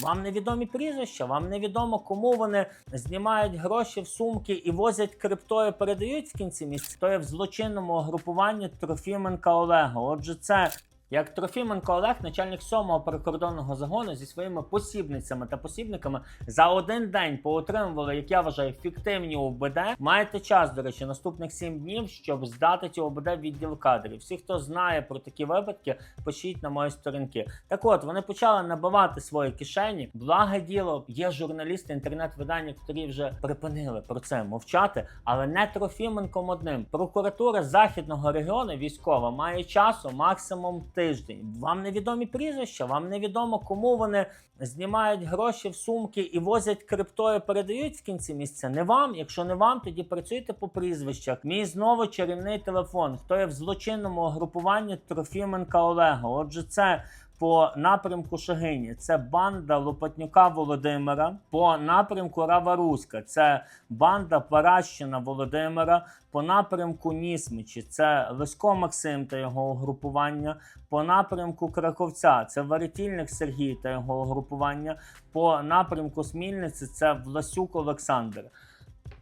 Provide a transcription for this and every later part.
Вам невідомі прізвища, вам невідомо, кому вони знімають гроші в сумки і возять криптою, передають в кінці місяця. То є в злочинному групуванні Трофіменка Олега. Отже, це як Трофіменко Олег, начальник 7-го прикордонного загону зі своїми посібницями та посібниками за один день поотримували, як я вважаю, фіктивні ОБД. Маєте час, до речі, наступних 7 днів, щоб здати ці ОБД відділ кадрів. Всі, хто знає про такі випадки, пишіть на мої сторінки. Так от вони почали набивати свої кишені. Благе діло, є журналісти інтернет-видання, які вже припинили про це мовчати, але не Трофіменком одним. Прокуратура західного регіону військова має часу максимум тиждень. Вам невідомі прізвища, вам невідомо, кому вони знімають гроші в сумки і возять криптою, передають в кінці місяця. Не вам. Якщо не вам, тоді працюйте по прізвищах. Мій знову чарівний телефон. Хто є в злочинному групуванні Трофіменка Олега? Отже, це. По напрямку Шагині це банда Лопатнюка Володимира. По напрямку Раваруська це банда Паращина Володимира. По напрямку Нісмичі це Лесько Максим та його угрупування. По напрямку Краковця це Варитільник Сергій та його угрупування. По напрямку Смільниці це Власюк Олександр.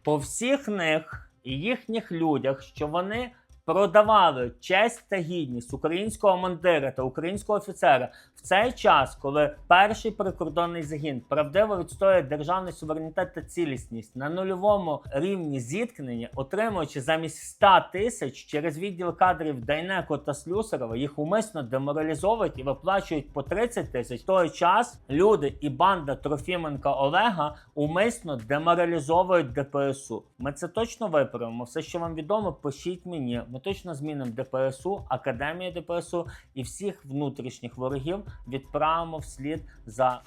По всіх них і їхніх людях, що вони продавали честь та гідність українського мандира та українського офіцера в цей час, коли перший прикордонний загін правдиво відстоює державний суверенітет та цілісність на нульовому рівні зіткнення, отримуючи замість 100 тисяч через відділ кадрів Дайнеко та Слюсарова, їх умисно деморалізовують і виплачують по 30 тисяч. В той час люди і банда Трофіменка Олега умисно деморалізовують ДПСУ. Ми це точно виправимо. Все, що вам відомо, пишіть мені. Ми точно змінимо ДПСУ, Академію ДПСУ і всіх внутрішніх ворогів відправимо вслід за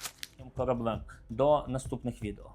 кораблем до наступних відео.